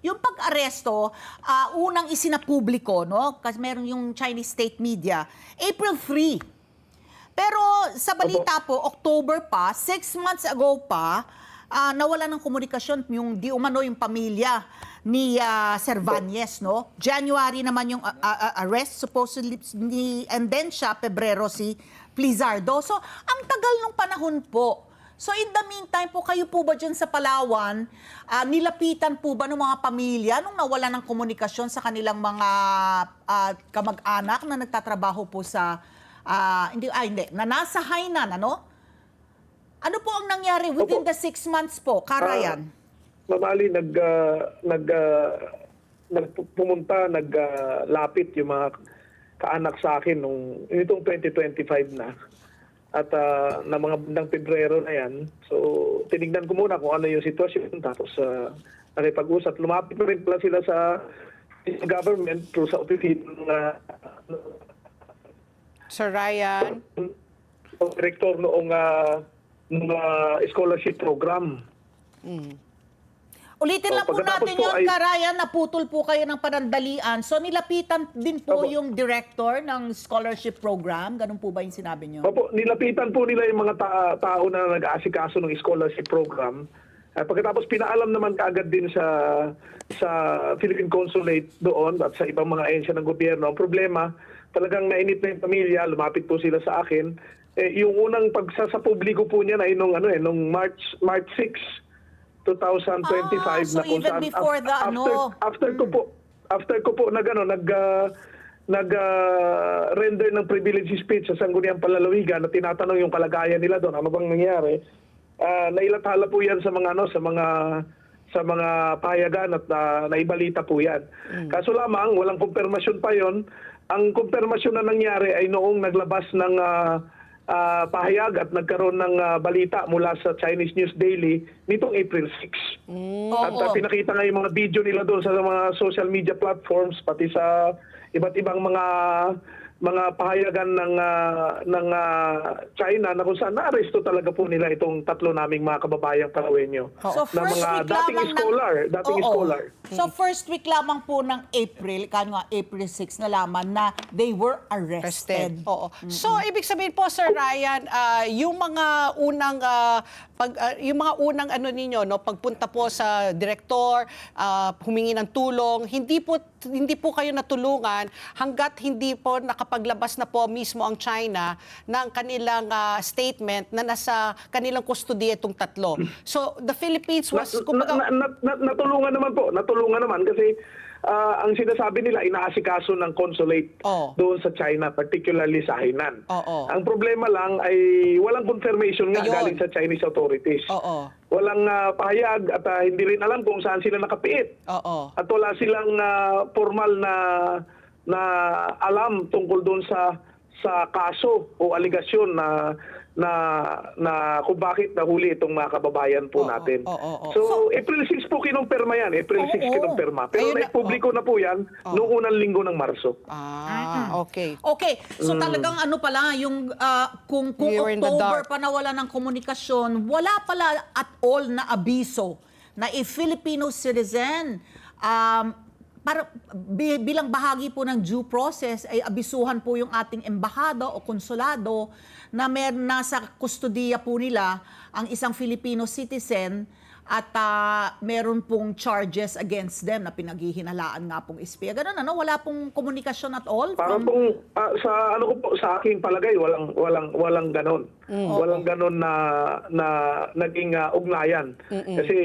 yung pag-aresto, ah, unang isinapubliko, no? Kasi meron yung Chinese state media, April 3. Pero sa balita po, October pa, six months ago pa, ah, nawala ng komunikasyon yung di umano yung pamilya ni ah, Cervantes, no? January naman yung ah, ah, arrest supposedly ni and then siya Pebrero si Plizardo. So, ang tagal ng panahon po. So in the meantime po, kayo po ba dyan sa Palawan, ah, nilapitan po ba ng mga pamilya nung nawala ng komunikasyon sa kanilang mga ah, kamag-anak na nagtatrabaho po sa, ah, hindi, ah, hindi, na nasa Hainan, ano? Ano po ang nangyari within Opo. the six months po, Karayan? Mamali nag ah, nag ah, nagpumunta, naglapit yung mga kaanak sa akin nung itong 2025 na. At ah, na mga bandang Pebrero na yan. So, tinignan ko muna kung ano yung sitwasyon. Tapos, uh, nakipag-usap. Lumapit na rin pala sila sa government through sa opisina ng ah, Sir Ryan? ng director noong ah, noong ah, scholarship program. Ulitin Oh, lang po pagkatapos natin po yun, ay- Karayan, naputol po kayo ng panandalian. So nilapitan din po Opo. yung director ng scholarship program. Ganun po ba yung sinabi niyo? Opo, nilapitan po nila yung mga ta- tao na nag-aasikaso ng scholarship program. At pagkatapos pinaalam naman kaagad din sa sa Philippine Consulate doon at sa ibang mga ahensya ng gobyerno. Ang problema, talagang nainit na yung pamilya, lumapit po sila sa akin. Eh, yung unang pagsasapubliko po niya ay nung ano eh, nung March March 6 2025 Ah, so na kung even saan- before the after, ano. after ko po after ko po nag ano nag ah, nag ah, render ng privilege speech sa Sangguniang Palalawigan na tinatanong yung kalagayan nila doon ano bang nangyari Ah, nailathala po yan sa mga ano sa mga sa mga pahayagan at ah, naibalita po yan. Kaso lamang walang kumpirmasyon pa yon. Ang kumpirmasyon na nangyari ay noong naglabas ng ah, ah, pahayag at nagkaroon ng ah, balita mula sa Chinese News Daily nitong April 6. At Oo. uh, pinakita nga yung mga video nila doon sa mga social media platforms pati sa iba't ibang mga mga pahayagan ng ah, ng ah, China na kung saan naaresto talaga po nila itong tatlo naming mga kababayang Palawenyo. So na first mga week dating lamang scholar, ng... dating Oo. scholar. So first week lamang po ng April, kano nga April 6 nalaman na they were arrested. Arrested. Oo. So, ibig sabihin po, Sir Ryan, ah, yung mga unang ah, pag ah, yung mga unang ano ninyo, no, pagpunta po sa direktor, ah, humingi ng tulong, hindi po hindi po kayo natulungan hangga't hindi po nakapaglabas na po mismo ang China ng kanilang ah, statement na nasa kanilang kustodiya itong tatlo. So, the Philippines was Na- kumbaga, na- na- na- natulungan naman po, natulungan naman kasi ah, ang sinasabi nila inaasikaso ng consulate Oo. doon sa China, particularly sa Hainan. Oo. Ang problema lang ay walang confirmation nga Ayun. galing sa Chinese authorities. Oo. Walang ah, pahayag at ah, hindi rin alam kung saan sila nakapiit. Oo. At wala silang ah, formal na na alam tungkol doon sa sa kaso o aligasyon na na na kung bakit nahuli itong mga kababayan po Oo, natin. oo, oo. So, April 6 po kinumpirma yan. April 6 Oo. kinumpirma. Pero Ayun na- naipubliko na po yan noong unang linggo ng Marso. Ah, okay. Okay, so Mm. talagang ano pala, yung ah, kung, kung the October pa nawala ng komunikasyon, wala pala at all na abiso na a Filipino citizen um, para bi- bilang bahagi po ng due process ay abisuhan po yung ating embahada o konsulado na mer nasa kustodiya po nila ang isang Filipino citizen at ah, meron pong charges against them na pinaghihinalaan nga pong espiya. Ganun ano, wala pong komunikasyon at all Para from pong ah, sa ano ko po sa aking palagay walang walang walang ganon. Walang ganon na na naging ah, ugnayan. Kasi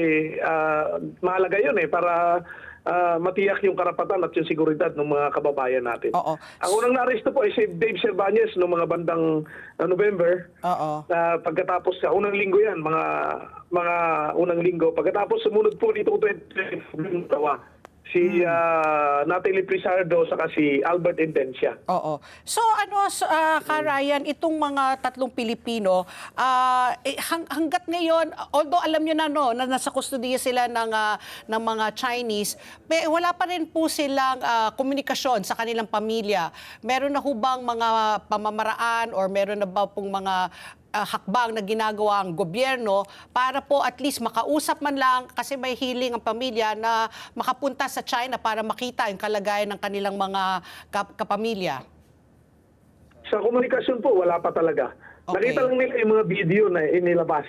ah, mahalaga 'yun eh para ah, matiyak yung karapatan at yung seguridad ng mga kababayan natin. Oo. Ang unang naaresto po ay si Dave Cervantes noong mga bandang ah, November. Oo. Na pagkatapos sa unang linggo 'yan, mga mga unang linggo. Pagkatapos sumunod po dito 20 tawa si ah, Natalie Prizardo saka si Albert Intensia. Oo. So ano, so, ah, Ka Ryan, itong mga tatlong Pilipino, ah, eh, hang- hanggat ngayon, although alam nyo na no, na nasa kustodiya sila ng, ah, ng mga Chinese, pe, wala pa rin po silang ah, komunikasyon sa kanilang pamilya. Meron na hubang mga pamamaraan or meron na ba pong mga ah, hakbang na ginagawa ang gobyerno para po at least makausap man lang kasi may hiling ang pamilya na makapunta sa China para makita yung kalagayan ng kanilang mga kap- kapamilya? Sa komunikasyon po, wala pa talaga. Okay. Nakita lang nila yung mga video na inilabas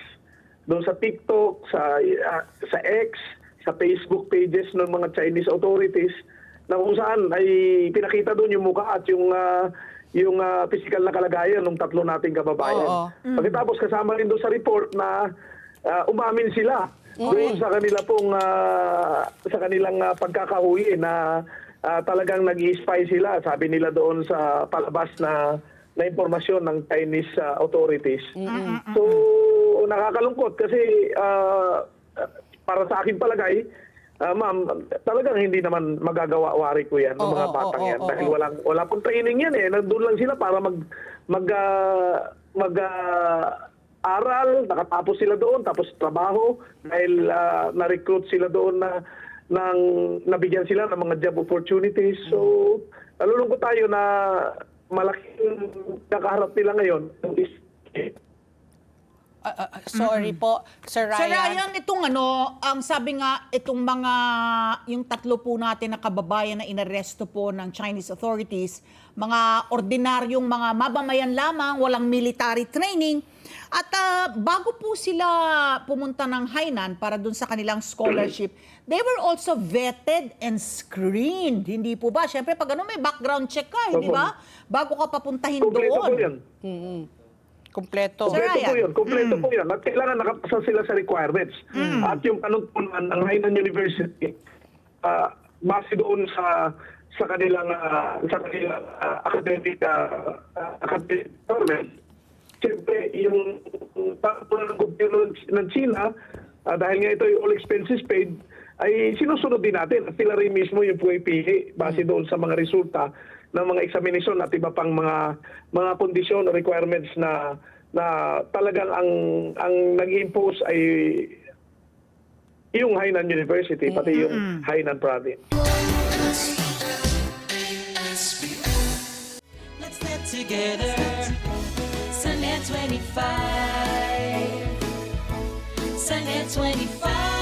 doon sa TikTok, sa ah, sa X, sa Facebook pages ng mga Chinese authorities na kung saan ay pinakita doon yung mukha at yung ah, yung ah, physical na kalagayan ng tatlo nating kababayan. Oo. Pagkatapos kasama rin doon sa report na ah, umamin sila doon sa kanila pong ah, sa kanilang ah, pagkakahuli na ah, talagang nag-spy sila sabi nila doon sa palabas na na impormasyon ng Chinese ah, authorities. So nakakalungkot kasi ah, para sa akin palagay ah, ma'am, talagang hindi naman magagawa wari ko yan ng Oo, mga batang oo, yan oo, dahil walang wala pong training yan eh. Nandun lang sila para mag mag ah, mag ah, aral, nakatapos sila doon, tapos trabaho dahil ah, na-recruit sila doon na nang nabigyan sila ng mga job opportunities. So, nalulungkot tayo na malaking kakaharap nila ngayon. Ah, ah, ah, sorry po, Sir Ryan. Sir Ryan, itong ano, ang sabi nga, itong mga, yung tatlo po natin na kababayan na inaresto po ng Chinese authorities, mga ordinaryong mga mabamayan lamang, walang military training. At ah, bago po sila pumunta ng Hainan para dun sa kanilang scholarship, they were also vetted and screened. Hindi po ba? Siyempre, pag ano, may background check ka, hindi Opo. ba? Bago ka papuntahin Kompleto doon. po yan. Kompleto. Sir Kompleto Ryan. po yun. Kompleto po yun. At kailangan nakapasa sila sa requirements. At yung panuntunan ng Hainan University, ah, base doon sa sa kanilang ah, sa kanilang ah, academic uh, academic requirements, siyempre yung panuntunan ng gobyerno ng China, ah, dahil nga ito yung all expenses paid, ay sinusunod din natin. At sila rin mismo yung pumipili base doon sa mga resulta ng mga examination at iba pang mga mga kondisyon o requirements na na talagang ang ang nag-impose ay yung Hainan University pati yung Hainan Province. Let's get together. Sunday 25. Sunday 25.